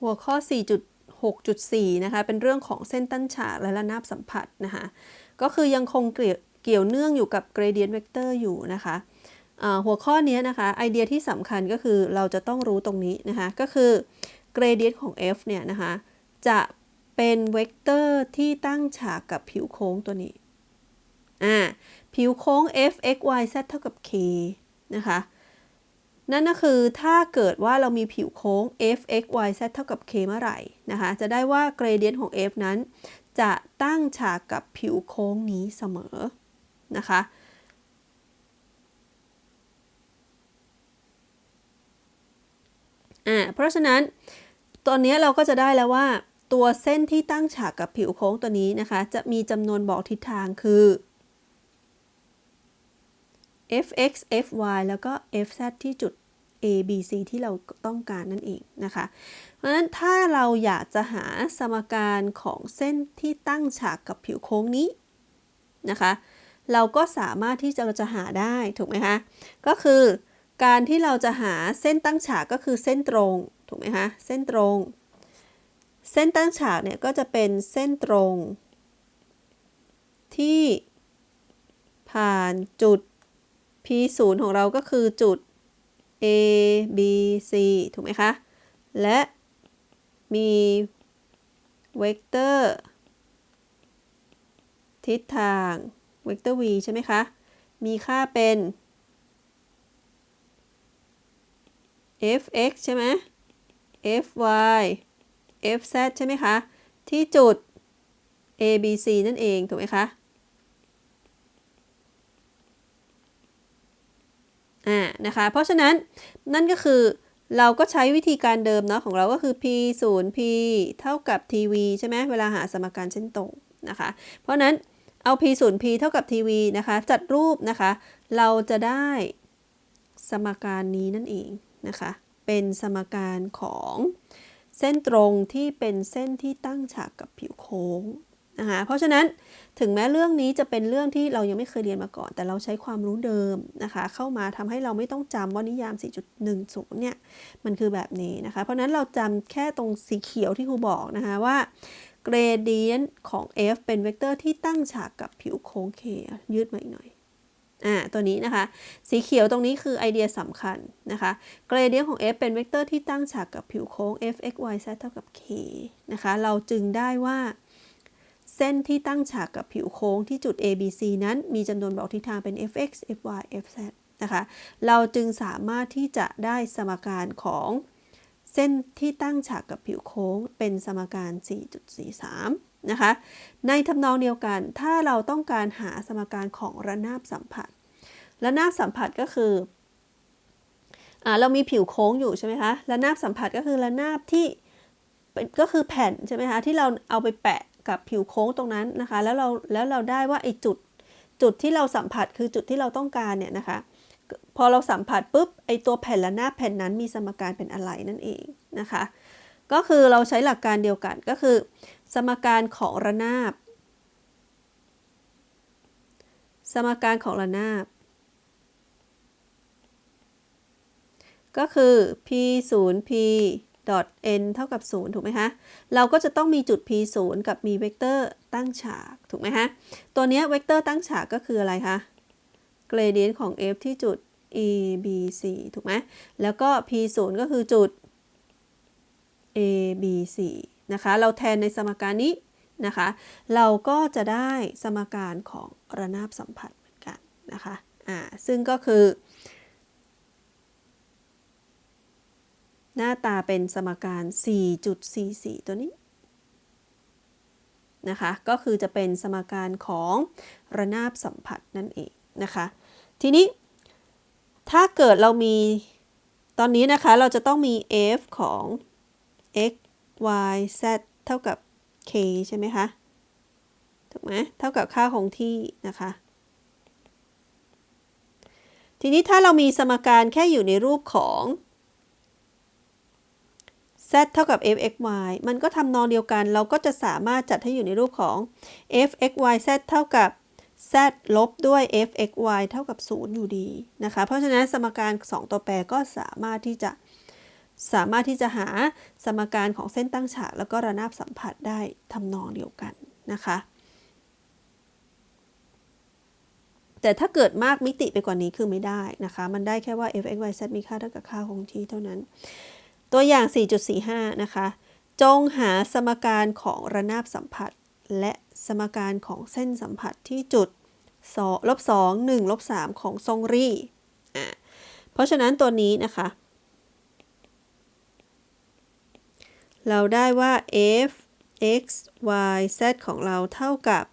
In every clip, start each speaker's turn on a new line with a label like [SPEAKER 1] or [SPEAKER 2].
[SPEAKER 1] หัวข้อ 4.6.4 นะคะ เป็นเรื่องของเส้นตั้นฉากและระนาบสัมผัสนะคะ ก็คือยังคงเกี่ยวเนื่องอยู่กับ gradient vector อยู่นะคะหัวข้อนี้นะคะไอเดียที่สำคัญก็คือเราจะต้องรู้ตรงนี้นะคะ ก็คือ gradient ของ f เนี่ยนะคะ จะเป็นเวกเตอร์ที่ตั้งฉากกับผิวโค้งตัวนี้อ่าผิวโค้ง f x y z เท่ากับ k นะคะ นั่นก็คือถ้าเกิดว่าเรามีผิวโค้ง f x y z เท่ากับ k เมื่อไหร่นะคะ จะได้ว่า gradient ของ f นั้น จะตั้งฉากกับผิวโค้งนี้เสมอนะคะ อ่า เพราะฉะนั้นตอนนี้เราก็จะได้แล้วว่า ตัวเส้นที่ตั้งฉากกับผิวโค้งตัวนี้นะคะ จะมีจำนวนบอกทิศทางคือ fx fy แล้วก็ fz ที่จุด a b c ที่เราต้องการนั่นเองนะคะ เพราะฉะนั้นถ้าเราอยากจะหาสมการของเส้นที่ตั้งฉากกับผิวโค้งนี้นะคะ เราก็สามารถที่จะเราจะหาได้ถูกไหมคะ ก็คือการที่เราจะหาเส้นตั้งฉากก็คือเส้นตรงถูกไหมคะ เส้นตรง เส้นตั้งฉากเนี่ยก็จะเป็นเส้นตรง ที่ผ่านจุด P 0 ของเราก็คือจุด A B C ถูกไหมคะ และมีเวกเตอร์ทิศทางเวกเตอร์ v ใช่ไหมคะ มีค่าเป็น fx ใช่ไหม fy fz ใช่ไหมคะ ที่จุด a b c นั่นเอง ถูกไหมคะ อ่านะคะ เพราะฉะนั้นนั่นก็คือเราก็ใช้วิธีการเดิมเนาะของเราก็คือ p 0 p เท่ากับ tv ใช่ไหมเวลาหาสมการเส้นตรงนะคะ เพราะนั้นเอา p 0 p เท่ากับ tv นะคะ จัดรูปนะคะ เราจะได้สมการนี้นั่นเองนะคะ เป็นสมการของเส้นตรงที่เป็นเส้นที่ตั้งฉากกับผิวโค้ง นะคะเพราะฉะนั้นถึงแม้เรื่องนี้จะเป็นเรื่องที่เรายังไม่เคยเรียนมาก่อน แต่เราใช้ความรู้เดิมนะคะเข้ามาทำให้เราไม่ต้องจำว่านิยาม 4.10 เนี่ยมันคือแบบนี้นะคะเพราะนั้นเราจำแค่ตรงสีเขียวที่ครูบอกนะคะว่า gradient ของ f เป็นเวกเตอร์ที่ตั้งฉากกับผิวโค้ง k ยืดมาอีกหน่อยอ่าตัวนี้นะคะ สีเขียวตรงนี้คือไอเดียสำคัญนะคะ gradient ของ f เป็นเวกเตอร์ที่ตั้งฉากกับผิวโค้ง f x y z เท่ากับ k นะคะเราจึงได้ว่า เส้นที่ตั้งฉากกับผิวโค้งที่จุด A B C นั้นมีจำนวนบอกทิศทางเป็น fx fy fz นะคะ เราจึงสามารถที่จะได้สมการของเส้นที่ตั้งฉากกับผิวโค้งเป็นสมการ 4.43 นะคะ ในทำนองเดียวกันถ้าเราต้องการหาสมการของระนาบสัมผัส ระนาบสัมผัสก็คืออเรามีผิวโค้งอยู่ใช่ไหมคะ ระนาบสัมผัสก็คือระนาบที่ก็คือแผ่นใช่ไหมคะที่เราเอาไปแปะ กับผิวโค้งตรงนั้นนะคะ แล้วเราแล้วเราได้ว่าไอ้จุดจุดที่เราสัมผัสคือจุดที่เราต้องการเนี่ยนะคะ พอเราสัมผัสปุ๊บไอตัวแผ่นระนาบแผ่นนั้นมีสมการเป็นอะไรนั่นเองนะคะ ก็คือเราใช้หลักการเดียวกันก็คือ สมการของระนาบ สมการของระนาบ ก็คือ p 0 p n เท่ากับ 0 ถูกไหมคะ เราก็จะต้องมีจุด p 0กับมีเวกเตอร์ตั้งฉาก ถูกไหมคะ ตัวนี้เวกเตอร์ตั้งฉากก็คืออะไรคะ gradient ของ f ที่จุด a b c ถูกไหม แล้วก็ p 0ก็คือจุด a b c นะคะ เราแทนในสมการนี้นะคะ เราก็จะได้สมการของระนาบสัมผัสเหมือนกันนะคะ อ่า ซึ่งก็คือ หน้าตาเป็นสมการ 4.44 ตัวนี้นะคะ ก็คือจะเป็นสมการของระนาบสัมผัสนั่นเองนะคะ ทีนี้ถ้าเกิดเรามีตอนนี้นะคะเราจะต้องมี f ของ x y z เท่ากับ k ใช่ไหมคะ ถูกไหมเท่ากับค่าคงที่นะคะ ทีนี้ถ้าเรามีสมการแค่อยู่ในรูปของ z เท่ากับ f x y มันก็ทำนองเดียวกัน เราก็จะสามารถจัดให้อยู่ในรูปของ f x y z เท่ากับ z ลบด้วย f x y เท่ากับ 0 อยู่ดีนะคะ เพราะฉะนั้นสมการ 2 ตัวแปรก็สามารถที่จะสามารถที่จะหาสมการของเส้นตั้งฉาก แล้วก็ระนาบสัมผัสได้ทำนองเดียวกันนะคะ แต่ถ้าเกิดมากมิติไปกว่านี้คือไม่ได้นะคะ มันได้แค่ว่า f x y z มีค่าเท่ากับค่าคงที่เท่านั้น ตัวอย่าง 4.45 นะคะ จงหาสมการของระนาบสัมผัส และสมการของเส้นสัมผัสที่จุดลบ2 1ลบ3ของทรงรีอ่าเพราะฉะนั้นตัวนี้นะคะ เราได้ว่า f x y z ของเราเท่ากับ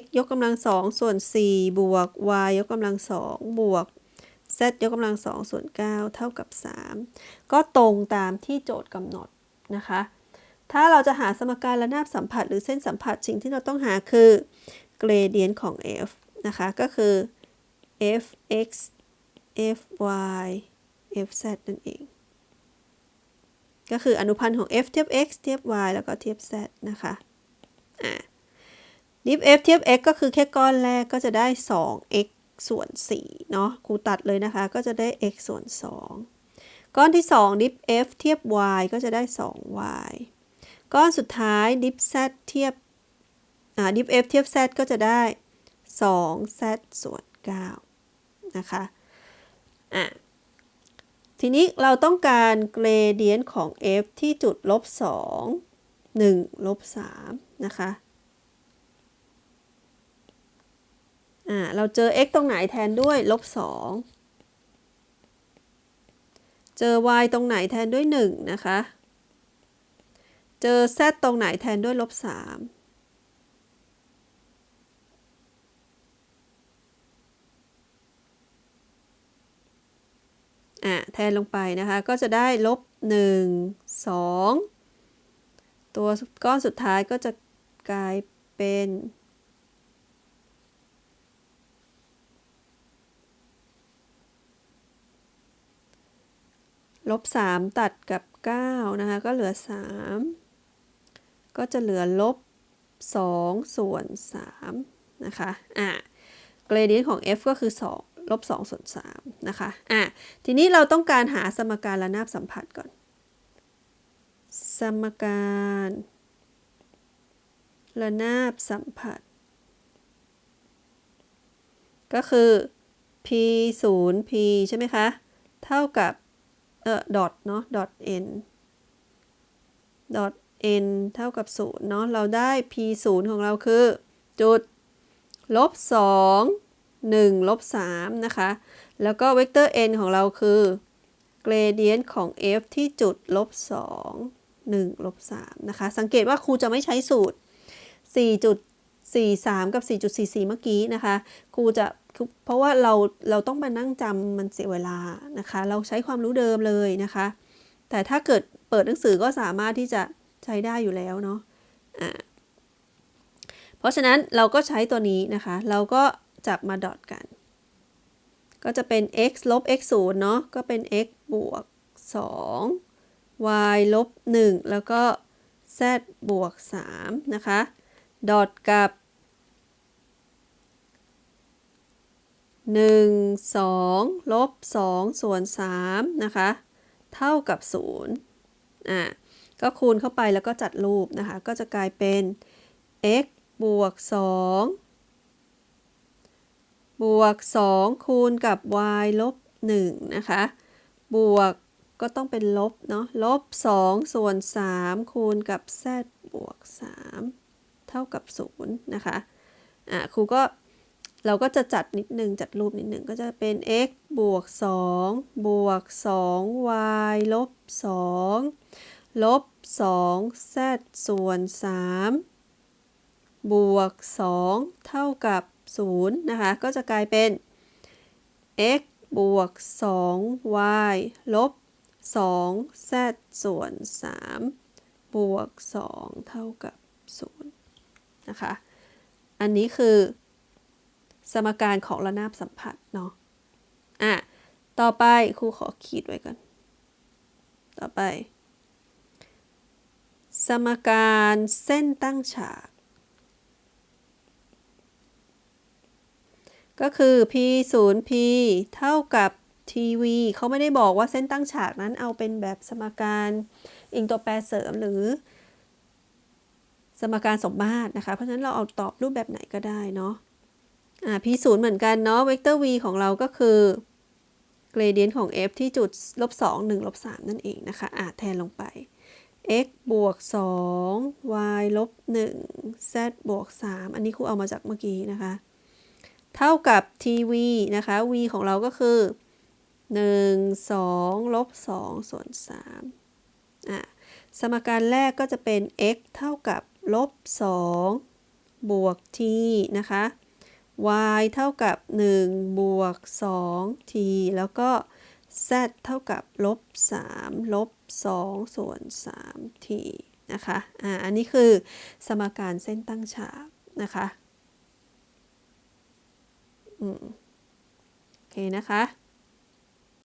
[SPEAKER 1] x ยกกำลัง2ส่วน 4 บวก y ยกกำลัง2บวก z ยกกำลัง2ส่วน9เท่ากับ 3 ก็ตรงตามที่โจทย์กำหนดนะคะ ถ้าเราจะหาสมการระนาบสัมผัสหรือเส้นสัมผัสสิ่งที่เราต้องหาคือเกรเดียนของ f นะคะ ก็คือ f x f y f z นั่นเอง ก็คืออนุพันธ์ของ f เทียบ x เทียบ y แล้วก็เทียบ z นะคะอ่าดิฟ f เทียบ x ก็คือแค่ก้อนแรกก็จะได้ 2x ส่วน4เนาะครูตัดเลยนะคะก็จะได้ x ส่วน 2 ก้อนที่ 2 ดิฟ f เทียบ y ก็จะได้ 2y ก้อนสุดท้ายดิฟ z เทียบอ่าดิฟ f เทียบ z ก็จะได้ 2z ส่วน 9 นะคะอะทีนี้เราต้องการเกรเดียนของ f ที่จุดลบ2 1ลบ3นะคะ อ่าเราเจอ x ตรงไหนแทนด้วยลบ2เจอ y ตรงไหนแทนด้วย 1 นะคะ เจอ z ตรงไหนแทนด้วยลบ3อะแทนลงไปนะคะ ก็จะได้ลบ 1 2 ตัวก้อนสุดท้ายก็จะกลายเป็น ลบ 3 ตัดกับ 9 นะคะ ก็เหลือ 3 ก็จะเหลือลบ 2 ส่วน 3 นะคะ อะเกรเดียนของ f ก็คือ 2 ลบ 2 ส่วน 3 นะคะ อะทีนี้เราต้องการหาสมการระนาบสัมผัสก่อน สมการระนาบสัมผัส ก็คือ p 0 p ใช่ไหมคะ เท่ากับ เอ่อดอทเนาะดอท n ดอท n เท่ากับ0เนาะเราได้ p 0ของเราคือ จุดลบ2 1ลบ3นะคะ แล้วก็เวกเตอร์ n ของเราคือเกรเดียนของ f ที่จุดลบ2 1ลบ3นะคะ สังเกตว่าครูจะไม่ใช้สูตร 4.43 กับ 4.44 เมื่อกี้นะคะ ครูจะ เพราะว่าเราเราต้องมานั่งจำมันเสียเวลานะคะ เราใช้ความรู้เดิมเลยนะคะ แต่ถ้าเกิดเปิดหนังสือก็สามารถที่จะใช้ได้อยู่แล้วเนาะะเพราะฉะนั้นเราก็ใช้ตัวนี้นะคะ เราก็จับมาดอทกัน ก็จะเป็น x ลบ x 0เนาะก็เป็น x บวก 2 y ลบ 1 แล้วก็ z บวก 3 นะคะ ดอทกับ 1 2 ลบ 2 ส่วน 3 นะคะ เท่ากับ 0 อะ ก็คูณเข้าไปแล้วก็จัดรูปนะคะ ก็จะกลายเป็น x บวก 2 บวก 2 คูณกับ y ลบ 1 นะคะ บวกก็ต้องเป็นลบเนาะ ลบ 2 ส่วน 3 คูณกับ z บวก 3 เท่ากับ 0 นะคะ อะครูก็ เราก็จะจัดนิดนึงจัดรูปนิดนึงก็จะเป็น x บวก 2 บวก 2y ลบ 2 ลบ 2z ส่วน 3 บวก 2 เท่ากับ 0 นะคะ ก็จะกลายเป็น x บวก 2y ลบ 2z ส่วน 3 บวก 2 เท่ากับ 0 นะคะ อันนี้คือ สมการของระนาบสัมผัสเนาะอะต่อไปครูขอขีดไว้ก่อน ต่อไป สมการเส้นตั้งฉาก ก็คือ p 0 p เท่ากับทีวีเขาไม่ได้บอกว่าเส้นตั้งฉากนั้นเอาเป็นแบบสมการอิงตัวแปรเสริมหรือ สมการสมมาตรนะคะ เพราะฉะนั้นเราเอาตอบรูปแบบไหนก็ได้เนาะ อ่า p ศูนย์เหมือนกันเนาะเวกเตอร์ v ของเราก็คือเกรเดียนของ f ที่จุดลบ2 1ลบ3นั่นเองนะคะอ่าแทนลงไป x บวก 2 y ลบ 1 z บวก 3 อันนี้ครูเอามาจากเมื่อกี้นะคะ เท่ากับ tv นะคะ v ของเราก็คือ 1 2 ลบ 2 ส่วน3อะสมการแรกก็จะเป็น x เท่ากับ ลบ 2 บวก t นะคะ y เท่ากับ 1 บวก 2 t แล้วก็ z เท่ากับลบ 3 ลบ 2 ส่วน 3 t นะคะ อ่า อันนี้คือสมการเส้นตั้งฉากนะคะ อืม โอเคนะคะ